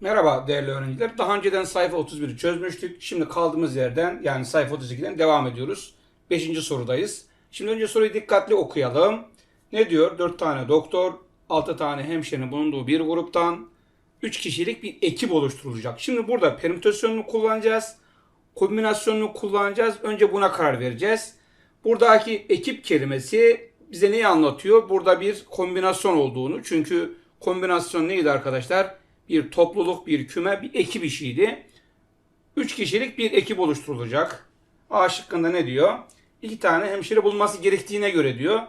Merhaba değerli öğrenciler. Daha önceden sayfa 31'i çözmüştük. Şimdi kaldığımız yerden yani sayfa 32'den devam ediyoruz. 5. sorudayız. Şimdi önce soruyu dikkatli okuyalım. Ne diyor? 4 tane doktor, 6 tane hemşirenin bulunduğu bir gruptan 3 kişilik bir ekip oluşturulacak. Şimdi burada permütasyonunu kullanacağız. Kombinasyonunu kullanacağız. Önce buna karar vereceğiz. Buradaki ekip kelimesi bize neyi anlatıyor? Burada bir kombinasyon olduğunu. Çünkü kombinasyon neydi arkadaşlar? Bir topluluk, bir küme, bir ekip işiydi. Üç kişilik bir ekip oluşturulacak. A şıkkında ne diyor? İki tane hemşire bulması gerektiğine göre diyor.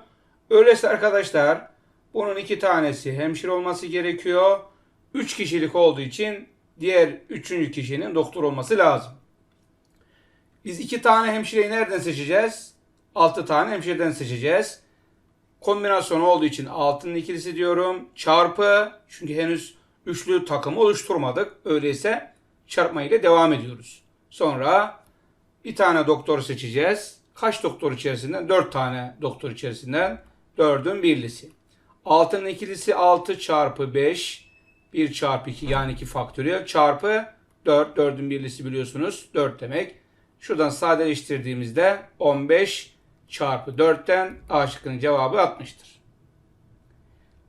Öyleyse arkadaşlar bunun iki tanesi hemşire olması gerekiyor. Üç kişilik olduğu için diğer üçüncü kişinin doktor olması lazım. Biz iki tane hemşireyi nereden seçeceğiz? Altı tane hemşireden seçeceğiz. Kombinasyon olduğu için altının ikilisi diyorum. Çarpı çünkü henüz üçlü takım oluşturmadık. Öyleyse çarpma ile devam ediyoruz. Sonra bir tane doktor seçeceğiz. Kaç doktor içerisinden? Dört tane doktor içerisinden. Dördün birlisi. Altının ikilisi 6 çarpı 5. 1 çarpı 2 yani 2 faktöriyel çarpı 4. 4'ün birlisi biliyorsunuz. 4 demek. Şuradan sadeleştirdiğimizde 15 çarpı 4'ten A şıkkının cevabı 60'tır.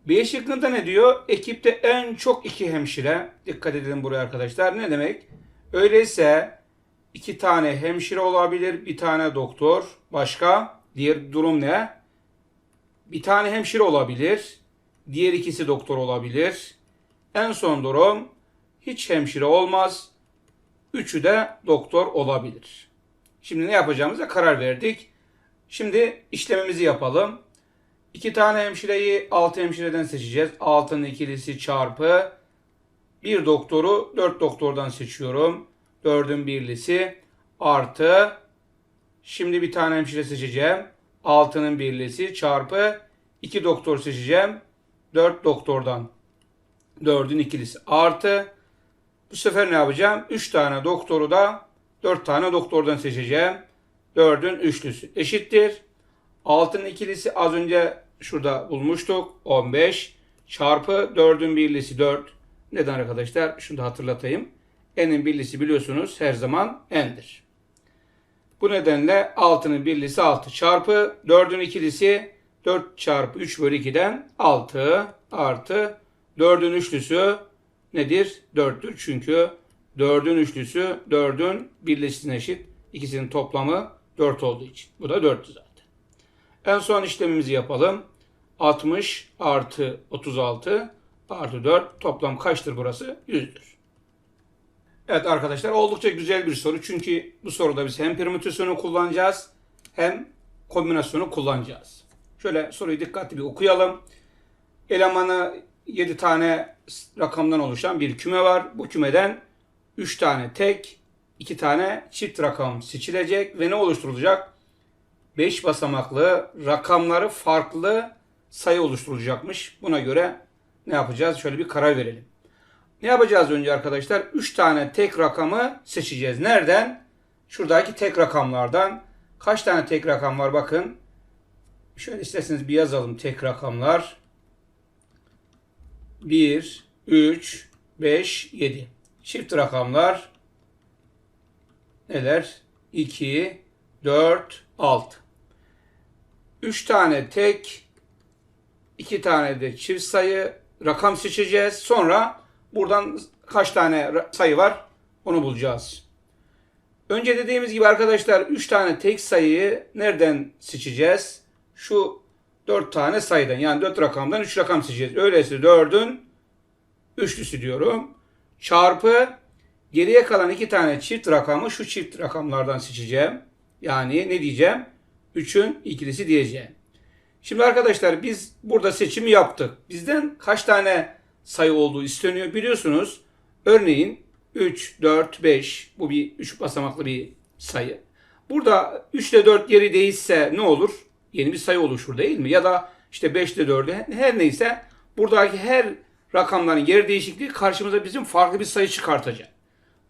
B şıkkında ne diyor? Ekipte en çok iki hemşire. Dikkat edin buraya arkadaşlar. Ne demek? Öyleyse iki tane hemşire olabilir, bir tane doktor. Başka? Diğer durum ne? Bir tane hemşire olabilir. Diğer ikisi doktor olabilir. En son durum hiç hemşire olmaz. Üçü de doktor olabilir. Şimdi ne yapacağımıza karar verdik. Şimdi işlemimizi yapalım. İki tane hemşireyi altı hemşireden seçeceğiz. Altının ikilisi çarpı bir doktoru dört doktordan seçiyorum. Dördün birlisi artı şimdi bir tane hemşire seçeceğim. Altının birlisi çarpı iki doktor seçeceğim. Dört doktordan. Dördün ikilisi artı bu sefer ne yapacağım? Üç tane doktoru da dört tane doktordan seçeceğim. Dördün üçlüsü eşittir. Altının ikilisi az önce şurada bulmuştuk. 15 çarpı 4'ün birlisi 4. Neden arkadaşlar? Şunu da hatırlatayım. N'in birlisi biliyorsunuz her zaman N'dir. Bu nedenle 6'nın birlisi 6 çarpı 4'ün ikilisi 4 çarpı 3 bölü 2'den 6 artı 4'ün üçlüsü nedir? 4'tür. Çünkü 4'ün üçlüsü 4'ün birlisine eşit. İkisinin toplamı 4 olduğu için. Bu da 4'tü zaten. En son işlemimizi yapalım. 60 artı 36 artı 4 toplam kaçtır burası? 100'dür. Evet arkadaşlar oldukça güzel bir soru. Çünkü bu soruda biz hem permütasyonu kullanacağız hem kombinasyonu kullanacağız. Şöyle soruyu dikkatli bir okuyalım. Elemanı 7 tane rakamdan oluşan bir küme var. Bu kümeden 3 tane tek, 2 tane çift rakam seçilecek ve ne oluşturulacak? 5 basamaklı rakamları farklı sayı oluşturulacakmış. Buna göre ne yapacağız? Şöyle bir karar verelim. Ne yapacağız önce arkadaşlar? 3 tane tek rakamı seçeceğiz. Nereden? Şuradaki tek rakamlardan. Kaç tane tek rakam var bakın. Şöyle isterseniz bir yazalım tek rakamlar. 1, 3, 5, 7. Çift rakamlar neler? 2, 4, 6. 3 tane tek, 2 tane de çift sayı rakam seçeceğiz. Sonra buradan kaç tane sayı var onu bulacağız. Önce dediğimiz gibi arkadaşlar 3 tane tek sayıyı nereden seçeceğiz? Şu 4 tane sayıdan yani 4 rakamdan 3 rakam seçeceğiz. Öyleyse 4'ün üçlüsü diyorum. Çarpı geriye kalan 2 tane çift rakamı şu çift rakamlardan seçeceğim. Yani ne diyeceğim? 3'ün ikilisi diyeceğim. Şimdi arkadaşlar biz burada seçimi yaptık. Bizden kaç tane sayı olduğu isteniyor biliyorsunuz. Örneğin 3, 4, 5 bu bir 3 basamaklı bir sayı. Burada 3 ile 4 yeri değişse ne olur? Yeni bir sayı oluşur değil mi? Ya da işte 5 ile 4'ü her neyse buradaki her rakamların yer değişikliği karşımıza bizim farklı bir sayı çıkartacak.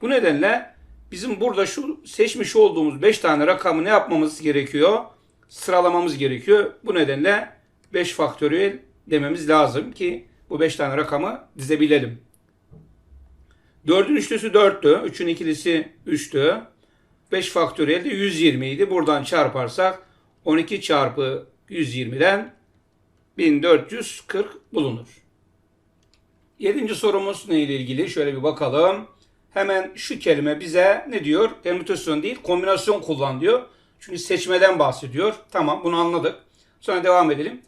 Bu nedenle bizim burada şu seçmiş olduğumuz 5 tane rakamı ne yapmamız gerekiyor? Sıralamamız gerekiyor. Bu nedenle 5 faktöriyel dememiz lazım ki bu 5 tane rakamı dizebilelim. 4'ün üçlüsü 4'tü. 3'ün ikilisi 3'tü. 5 faktöriyel de 120 idi. Buradan çarparsak 12 çarpı 120'den 1440 bulunur. Yedinci sorumuz ne ile ilgili? Şöyle bir bakalım. Hemen şu kelime bize ne diyor? Permütasyon değil, kombinasyon kullan diyor. Çünkü seçmeden bahsediyor. Tamam bunu anladık. Sonra devam edelim.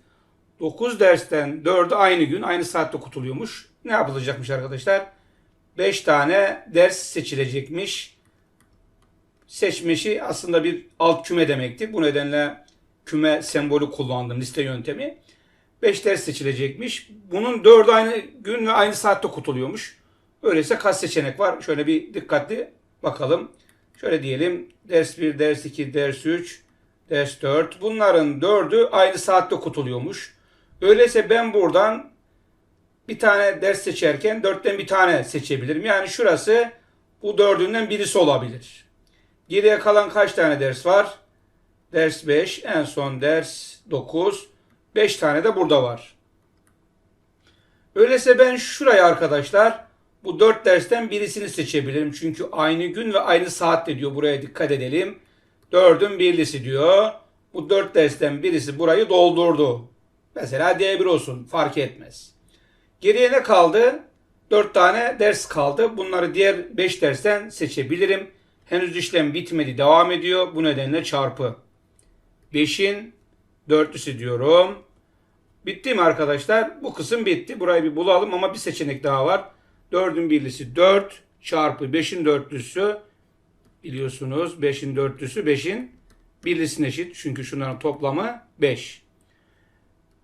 9 dersten 4'ü aynı gün, aynı saatte okutuluyormuş. Ne yapılacakmış arkadaşlar? 5 tane ders seçilecekmiş. Seçmişi aslında bir alt küme demekti. Bu nedenle küme sembolü kullandım liste yöntemi. 5 ders seçilecekmiş. Bunun 4'ü aynı gün ve aynı saatte okutuluyormuş. Öyleyse kaç seçenek var? Şöyle bir dikkatli bakalım. Şöyle diyelim. Ders 1, ders 2, ders 3, ders 4. Bunların 4'ü aynı saatte okutuluyormuş. Öyleyse ben buradan bir tane ders seçerken 4'ten bir tane seçebilirim. Yani şurası bu dördünden birisi olabilir. Geriye kalan kaç tane ders var? Ders 5, en son ders 9. 5 tane de burada var. Öyleyse ben şuraya arkadaşlar bu 4 dersten birisini seçebilirim. Çünkü aynı gün ve aynı saatte diyor. Buraya dikkat edelim. 4'ün birlisi diyor. Bu 4 dersten birisi burayı doldurdu. Mesela D1 olsun fark etmez. Geriye ne kaldı? 4 tane ders kaldı. Bunları diğer 5 dersten seçebilirim. Henüz işlem bitmedi devam ediyor. Bu nedenle çarpı. 5'in dörtlüsü diyorum. Bitti mi arkadaşlar? Bu kısım bitti. Burayı bir bulalım ama bir seçenek daha var. 4'ün birlisi 4 çarpı 5'in dörtlüsü biliyorsunuz 5'in dörtlüsü 5'in birlisine eşit. Çünkü şunların toplamı 5.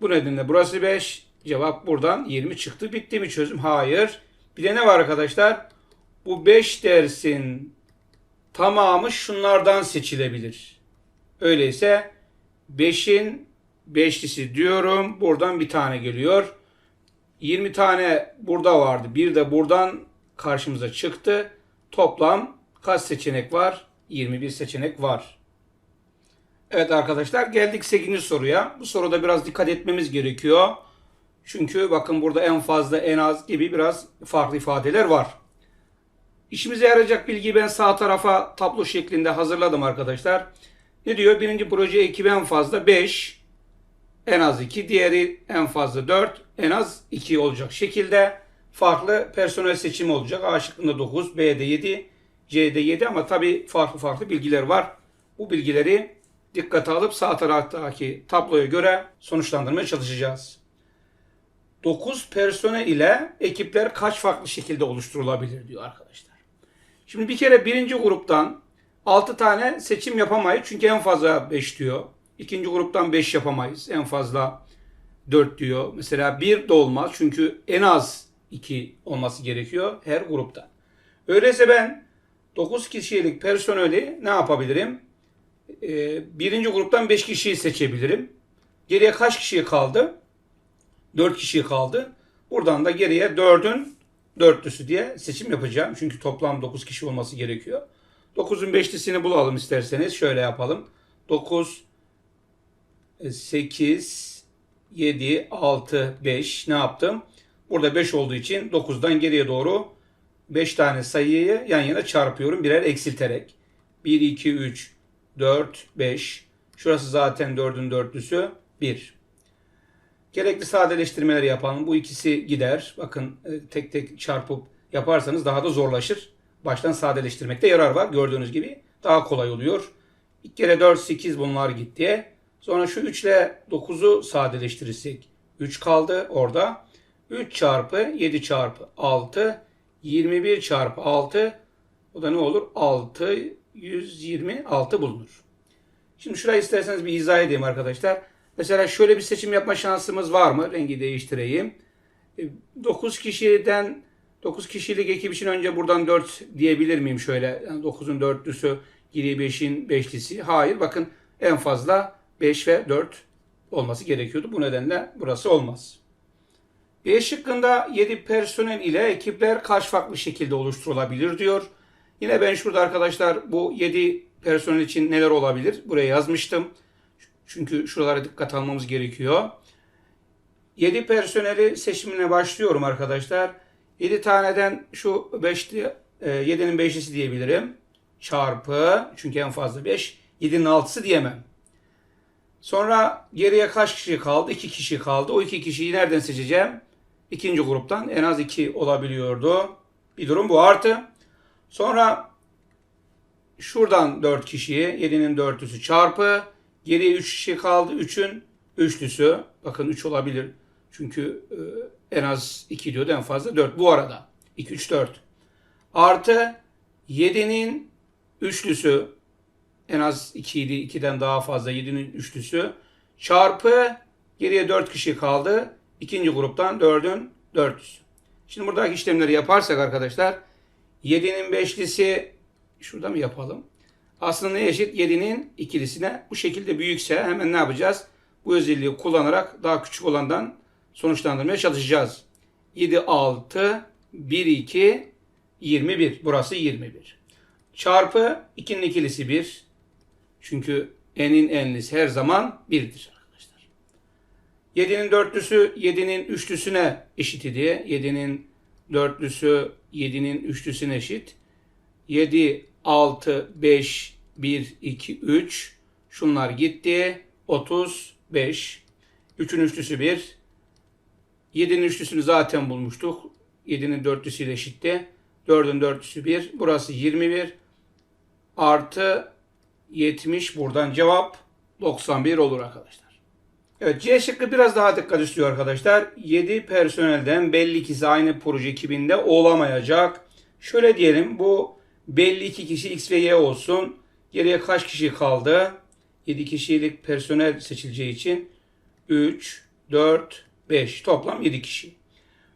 Bu nedenle burası 5. Cevap buradan 20 çıktı. Bitti mi çözüm? Hayır. Bir de ne var arkadaşlar? Bu 5 dersin tamamı şunlardan seçilebilir. Öyleyse 5'in beşlisi diyorum. Buradan bir tane geliyor. 20 tane burada vardı. Bir de buradan karşımıza çıktı. Toplam kaç seçenek var? 21 seçenek var. Evet arkadaşlar geldik 8. soruya. Bu soruda biraz dikkat etmemiz gerekiyor. Çünkü bakın burada en fazla en az gibi biraz farklı ifadeler var. İşimize yarayacak bilgiyi ben sağ tarafa tablo şeklinde hazırladım arkadaşlar. Ne diyor? Birinci proje ekibi en fazla 5, en az 2, diğeri en fazla 4, en az 2 olacak şekilde farklı personel seçimi olacak. A şıkkında 9, B'de 7, C'de 7 ama tabii farklı farklı bilgiler var. Bu bilgileri dikkate alıp sağ taraftaki tabloya göre sonuçlandırmaya çalışacağız. 9 personel ile ekipler kaç farklı şekilde oluşturulabilir diyor arkadaşlar. Şimdi bir kere birinci gruptan 6 tane seçim yapamayız çünkü en fazla 5 diyor. İkinci gruptan 5 yapamayız. En fazla 4 diyor. Mesela 1 de olmaz çünkü en az 2 olması gerekiyor her grupta. Öyleyse ben 9 kişilik personeli ne yapabilirim? Ee, birinci gruptan 5 kişiyi seçebilirim. Geriye kaç kişi kaldı? 4 kişi kaldı. Buradan da geriye 4'ün dörtlüsü diye seçim yapacağım. Çünkü toplam 9 kişi olması gerekiyor. 9'un beşlisini bulalım isterseniz. Şöyle yapalım. 9, 8, 7, 6, 5 ne yaptım? Burada 5 olduğu için 9'dan geriye doğru 5 tane sayıyı yan yana çarpıyorum birer eksilterek. 1, 2, 3, 4, 5. Şurası zaten 4'ün dörtlüsü 1. Gerekli sadeleştirmeleri yapalım. Bu ikisi gider. Bakın e, tek tek çarpıp yaparsanız daha da zorlaşır. Baştan sadeleştirmekte yarar var. Gördüğünüz gibi daha kolay oluyor. İlk kere 4, 8 bunlar gitti. Sonra şu 3 ile 9'u sadeleştirirsek 3 kaldı orada. 3 çarpı 7 çarpı 6 21 çarpı 6 o da ne olur? 6 126 bulunur. Şimdi şurayı isterseniz bir izah edeyim arkadaşlar. Mesela şöyle bir seçim yapma şansımız var mı? Rengi değiştireyim. 9 kişiden 9 kişilik ekip için önce buradan 4 diyebilir miyim şöyle? Yani 9'un dörtlüsü, geriye 5'in beşlisi. Hayır bakın en fazla 5 ve 4 olması gerekiyordu. Bu nedenle burası olmaz. B şıkkında 7 personel ile ekipler kaç farklı şekilde oluşturulabilir diyor. Yine ben şurada arkadaşlar bu 7 personel için neler olabilir? Buraya yazmıştım. Çünkü şuralara dikkat almamız gerekiyor. 7 personeli seçimine başlıyorum arkadaşlar. 7 taneden şu 5'li 7'nin 5'lisi diyebilirim. Çarpı çünkü en fazla 5. 7'nin 6'sı diyemem. Sonra geriye kaç kişi kaldı? 2 kişi kaldı. O 2 kişiyi nereden seçeceğim? İkinci gruptan en az 2 olabiliyordu. Bir durum bu. Artı sonra şuradan 4 kişiyi 7'nin 4'lüsü çarpı geriye 3 kişi kaldı. 3'ün üçlüsü. Bakın 3 olabilir. Çünkü e, en az 2 diyordu en fazla 4. Bu arada 2, 3, 4. Artı 7'nin üçlüsü en az 2 idi. 2'den daha fazla 7'nin üçlüsü. Çarpı geriye 4 kişi kaldı. İkinci gruptan 4'ün 400. Şimdi buradaki işlemleri yaparsak arkadaşlar 7'nin beşlisi şurada mı yapalım? Aslında ne eşit? 7'nin ikilisine bu şekilde büyükse hemen ne yapacağız? Bu özelliği kullanarak daha küçük olandan sonuçlandırmaya çalışacağız. 7, 6, 1, 2, 21. Burası 21. Çarpı 2'nin ikilisi 1. Çünkü n'in enlisi her zaman 1'dir arkadaşlar. 7'nin dörtlüsü 7'nin üçlüsüne eşit idi. 7'nin dörtlüsü 7'nin üçlüsüne eşit. 7, 6, 5, 1, 2, 3. Şunlar gitti. 35. 3'ün üçlüsü 1. 7'nin üçlüsünü zaten bulmuştuk. 7'nin dörtlüsüyle eşitti. 4'ün dörtlüsü 1. Burası 21. Artı 70. Buradan cevap 91 olur arkadaşlar. Evet C şıkkı biraz daha dikkat istiyor arkadaşlar. 7 personelden belli ikisi aynı proje ekibinde olamayacak. Şöyle diyelim bu belli iki kişi X ve Y olsun. Geriye kaç kişi kaldı? 7 kişilik personel seçileceği için 3, 4, 5 toplam 7 kişi.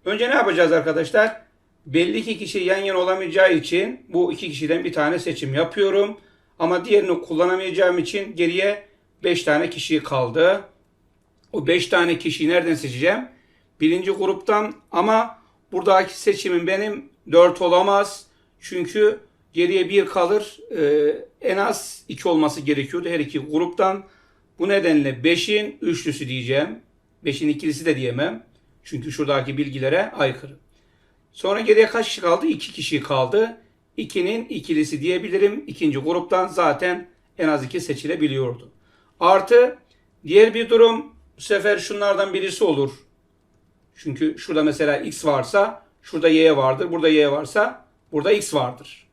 Önce ne yapacağız arkadaşlar? Belli iki kişi yan yana olamayacağı için bu iki kişiden bir tane seçim yapıyorum. Ama diğerini kullanamayacağım için geriye 5 tane kişi kaldı. O 5 tane kişiyi nereden seçeceğim? Birinci gruptan ama buradaki seçimim benim 4 olamaz. Çünkü geriye 1 kalır. Ee, en az 2 olması gerekiyordu her iki gruptan. Bu nedenle 5'in üçlüsü diyeceğim. 5'in ikilisi de diyemem. Çünkü şuradaki bilgilere aykırı. Sonra geriye kaç kişi kaldı? 2 kişi kaldı. 2'nin ikilisi diyebilirim. İkinci gruptan zaten en az 2 seçilebiliyordu. Artı diğer bir durum bu sefer şunlardan birisi olur. Çünkü şurada mesela x varsa şurada y vardır. Burada y varsa burada x vardır.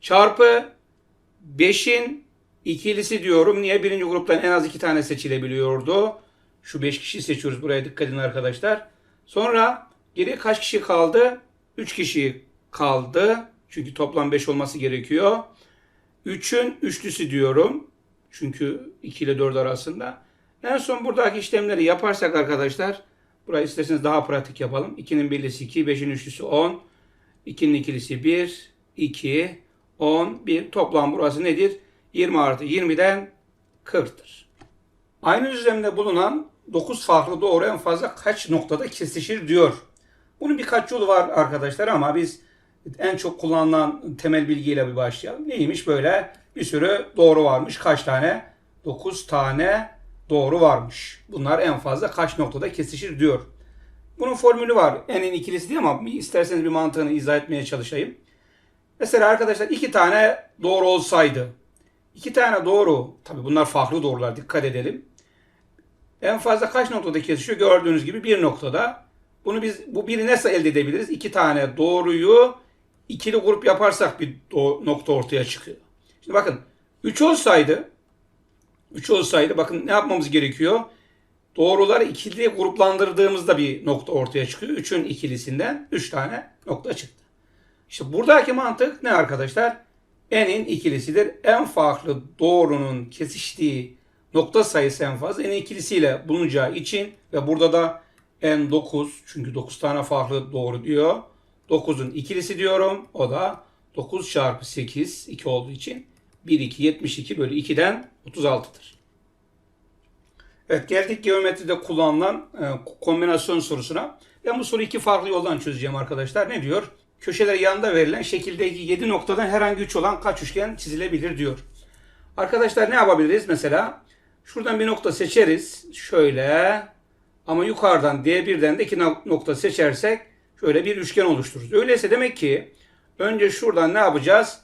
Çarpı 5'in ikilisi diyorum. Niye? Birinci gruptan en az 2 tane seçilebiliyordu. Şu 5 kişi seçiyoruz. Buraya dikkat edin arkadaşlar. Sonra geriye kaç kişi kaldı? 3 kişi kaldı. Çünkü toplam 5 olması gerekiyor. 3'ün üçlüsü diyorum. Çünkü 2 ile 4 arasında. En son buradaki işlemleri yaparsak arkadaşlar. Burayı isterseniz daha pratik yapalım. 2'nin birlisi 2, 5'in üçlüsü 10. 2'nin ikilisi 1, 2, 10, 1. Toplam burası nedir? 20 artı 20'den 40'tır. Aynı düzlemde bulunan 9 farklı doğru en fazla kaç noktada kesişir diyor. Bunun birkaç yolu var arkadaşlar ama biz en çok kullanılan temel bilgiyle bir başlayalım. Neymiş böyle bir sürü doğru varmış. Kaç tane? 9 tane doğru varmış. Bunlar en fazla kaç noktada kesişir diyor. Bunun formülü var. N'in ikilisi değil ama isterseniz bir mantığını izah etmeye çalışayım. Mesela arkadaşlar iki tane doğru olsaydı. iki tane doğru. Tabi bunlar farklı doğrular dikkat edelim. En fazla kaç noktada kesişiyor? Gördüğünüz gibi bir noktada. Bunu biz bu biri nasıl elde edebiliriz? İki tane doğruyu ikili grup yaparsak bir nokta ortaya çıkıyor. Şimdi bakın 3 olsaydı 3 olsaydı bakın ne yapmamız gerekiyor? Doğruları ikili gruplandırdığımızda bir nokta ortaya çıkıyor. 3'ün ikilisinden 3 tane nokta çıktı. İşte buradaki mantık ne arkadaşlar? N'in ikilisidir. En farklı doğrunun kesiştiği nokta sayısı en fazla N'in ikilisiyle bulunacağı için ve burada da N 9 çünkü 9 tane farklı doğru diyor. 9'un ikilisi diyorum. O da 9 çarpı 8 2 olduğu için 1 2 72 bölü 2'den 36'dır. Evet geldik geometride kullanılan e, kombinasyon sorusuna. Ben bu soruyu iki farklı yoldan çözeceğim arkadaşlar. Ne diyor? Köşeler yanında verilen şekildeki 7 noktadan herhangi 3 olan kaç üçgen çizilebilir diyor. Arkadaşlar ne yapabiliriz? Mesela şuradan bir nokta seçeriz. Şöyle ama yukarıdan D1'den de iki nokta seçersek şöyle bir üçgen oluştururuz. Öyleyse demek ki önce şuradan ne yapacağız?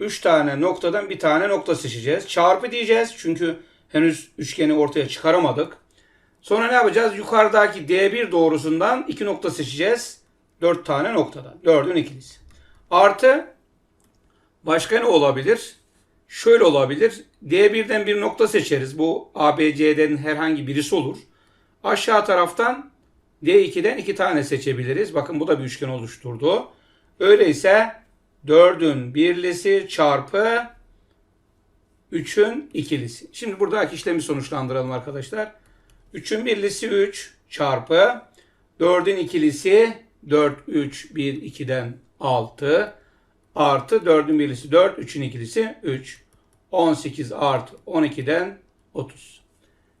3 tane noktadan bir tane nokta seçeceğiz. Çarpı diyeceğiz çünkü henüz üçgeni ortaya çıkaramadık. Sonra ne yapacağız? Yukarıdaki D1 doğrusundan iki nokta seçeceğiz. 4 tane noktadan. 4'ün ikilisi. Artı başka ne olabilir? Şöyle olabilir. D1'den bir nokta seçeriz. Bu ABC'den herhangi birisi olur. Aşağı taraftan D2'den iki tane seçebiliriz. Bakın bu da bir üçgen oluşturdu. Öyleyse 4'ün birlisi çarpı 3'ün ikilisi. Şimdi buradaki işlemi sonuçlandıralım arkadaşlar. 3'ün birlisi 3 çarpı 4'ün ikilisi 4, 3, 1, 2'den 6 artı 4'ün birlisi 4, 3'ün ikilisi 3. 18 artı 12'den 30.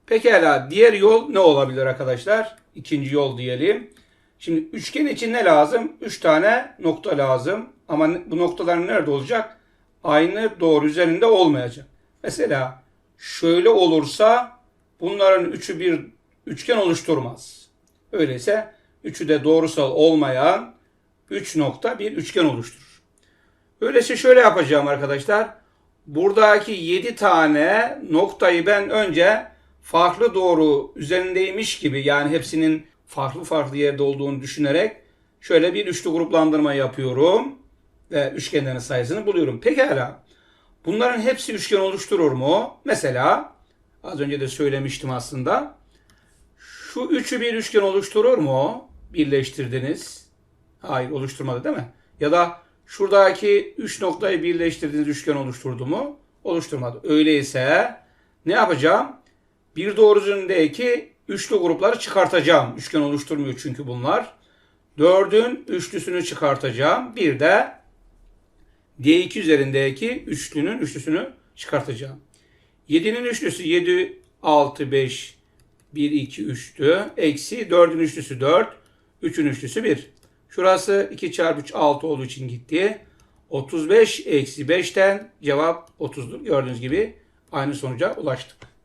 Pekala diğer yol ne olabilir arkadaşlar? İkinci yol diyelim. Şimdi üçgen için ne lazım? 3 tane nokta lazım. Ama bu noktalar nerede olacak? Aynı doğru üzerinde olmayacak. Mesela şöyle olursa bunların üçü bir üçgen oluşturmaz. Öyleyse üçü de doğrusal olmayan 3 nokta bir üçgen oluşturur. Öyleyse şöyle yapacağım arkadaşlar. Buradaki 7 tane noktayı ben önce farklı doğru üzerindeymiş gibi yani hepsinin farklı farklı yerde olduğunu düşünerek şöyle bir üçlü gruplandırma yapıyorum ve üçgenlerin sayısını buluyorum. Pekala. Bunların hepsi üçgen oluşturur mu? Mesela az önce de söylemiştim aslında. Şu üçü bir üçgen oluşturur mu? Birleştirdiniz. Hayır oluşturmadı değil mi? Ya da şuradaki üç noktayı birleştirdiğiniz üçgen oluşturdu mu? Oluşturmadı. Öyleyse ne yapacağım? Bir doğru üzerindeki üçlü grupları çıkartacağım. Üçgen oluşturmuyor çünkü bunlar. Dördün üçlüsünü çıkartacağım. Bir de D2 üzerindeki üçlünün üçlüsünü çıkartacağım. 7'nin üçlüsü 7, 6, 5, 1, 2, 3'tü. Eksi 4'ün üçlüsü 4, 3'ün üçlüsü 1. Şurası 2 çarpı 3 6 olduğu için gitti. 35 eksi 5'ten cevap 30'dur. Gördüğünüz gibi aynı sonuca ulaştık.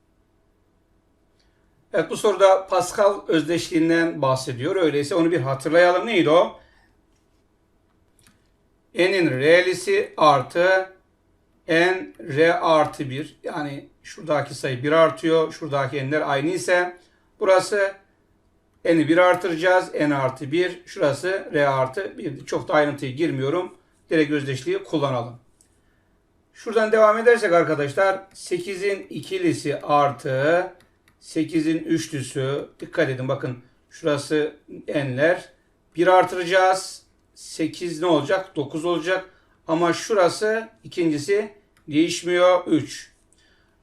Evet bu soruda Pascal özdeşliğinden bahsediyor. Öyleyse onu bir hatırlayalım. Neydi o? n'in re'lisi artı n r artı 1. Yani şuradaki sayı 1 artıyor. Şuradaki n'ler aynı ise burası n'i 1 artıracağız. n artı 1. Şurası r artı 1. Çok da ayrıntıya girmiyorum. Direkt özdeşliği kullanalım. Şuradan devam edersek arkadaşlar 8'in ikilisi artı 8'in üçlüsü. Dikkat edin bakın şurası n'ler. 1 artıracağız. 8 ne olacak? 9 olacak. Ama şurası ikincisi değişmiyor. 3.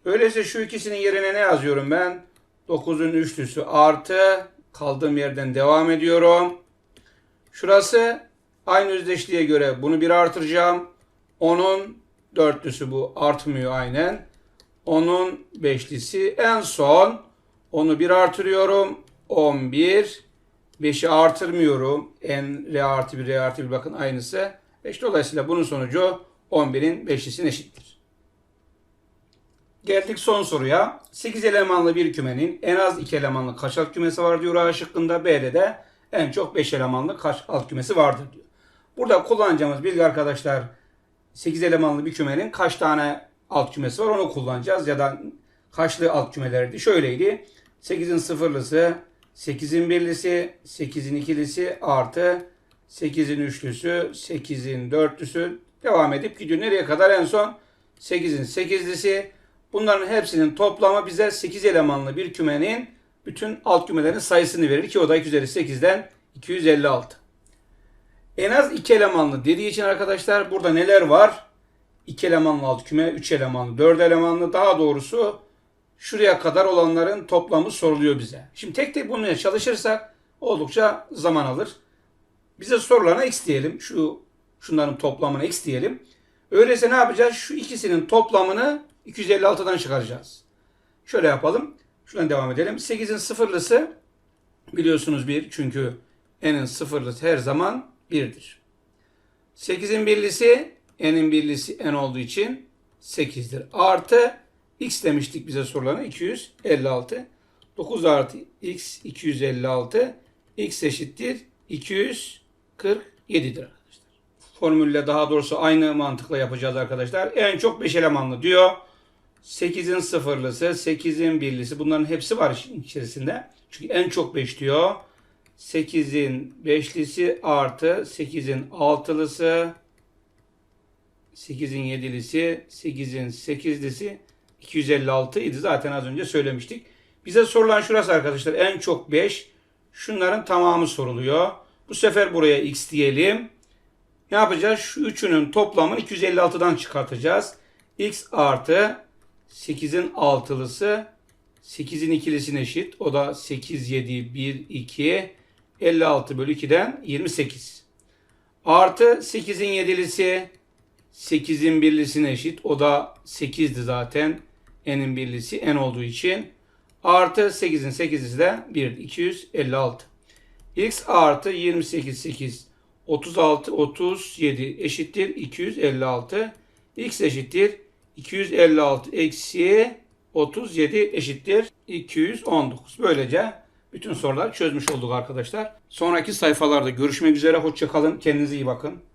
Öyleyse şu ikisinin yerine ne yazıyorum ben? 9'un üçlüsü artı kaldığım yerden devam ediyorum. Şurası aynı özdeşliğe göre bunu bir artıracağım. 10'un dörtlüsü bu artmıyor aynen. 10'un beşlisi en son onu bir artırıyorum. 11 5'i artırmıyorum. n r artı 1 r artı 1 bakın aynısı. 5 dolayısıyla bunun sonucu 11'in 5'lisine eşittir. Geldik son soruya. 8 elemanlı bir kümenin en az 2 elemanlı kaç alt kümesi var diyor A şıkkında. B'de de en çok 5 elemanlı kaç alt kümesi vardır diyor. Burada kullanacağımız bilgi arkadaşlar 8 elemanlı bir kümenin kaç tane alt kümesi var onu kullanacağız. Ya da kaçlı alt kümelerdi. Şöyleydi. 8'in sıfırlısı, 8'in birlisi, 8'in ikilisi artı 8'in üçlüsü, 8'in dörtlüsü devam edip gidiyor. Nereye kadar? En son 8'in sekizlisi. Bunların hepsinin toplamı bize 8 elemanlı bir kümenin bütün alt kümelerin sayısını verir ki o da 2 üzeri 8'den 256. En az 2 elemanlı dediği için arkadaşlar burada neler var? 2 elemanlı alt küme, 3 elemanlı, 4 elemanlı daha doğrusu şuraya kadar olanların toplamı soruluyor bize. Şimdi tek tek bulmaya çalışırsak oldukça zaman alır. Bize sorularına x diyelim. Şu şunların toplamını x diyelim. Öyleyse ne yapacağız? Şu ikisinin toplamını 256'dan çıkaracağız. Şöyle yapalım. Şuradan devam edelim. 8'in sıfırlısı biliyorsunuz 1 çünkü n'in sıfırlısı her zaman 1'dir. 8'in birlisi n'in birlisi n olduğu için 8'dir. Artı x demiştik bize sorularına 256. 9 artı x 256. x eşittir 256. 47'dir arkadaşlar. Formülle daha doğrusu aynı mantıkla yapacağız arkadaşlar. En çok 5 elemanlı diyor. 8'in sıfırlısı, 8'in birlisi bunların hepsi var içerisinde. Çünkü en çok 5 diyor. 8'in beşlisi artı 8'in altılısı, 8'in yedilisi, 8'in sekizlisi 256 idi. Zaten az önce söylemiştik. Bize sorulan şurası arkadaşlar. En çok 5. Şunların tamamı soruluyor. Bu sefer buraya x diyelim. Ne yapacağız? Şu üçünün toplamını 256'dan çıkartacağız. x artı 8'in altılısı 8'in ikilisine eşit. O da 8, 7, 1, 2. 56 bölü 2'den 28. Artı 8'in yedilisi 8'in birlisine eşit. O da 8'di zaten. N'in birlisi n olduğu için. Artı 8'in 8'lisi de 1. 256. X artı 28, 8, 36, 37 eşittir 256. X eşittir 256 eksi 37 eşittir 219. Böylece bütün soruları çözmüş olduk arkadaşlar. Sonraki sayfalarda görüşmek üzere. Hoşçakalın. Kendinize iyi bakın.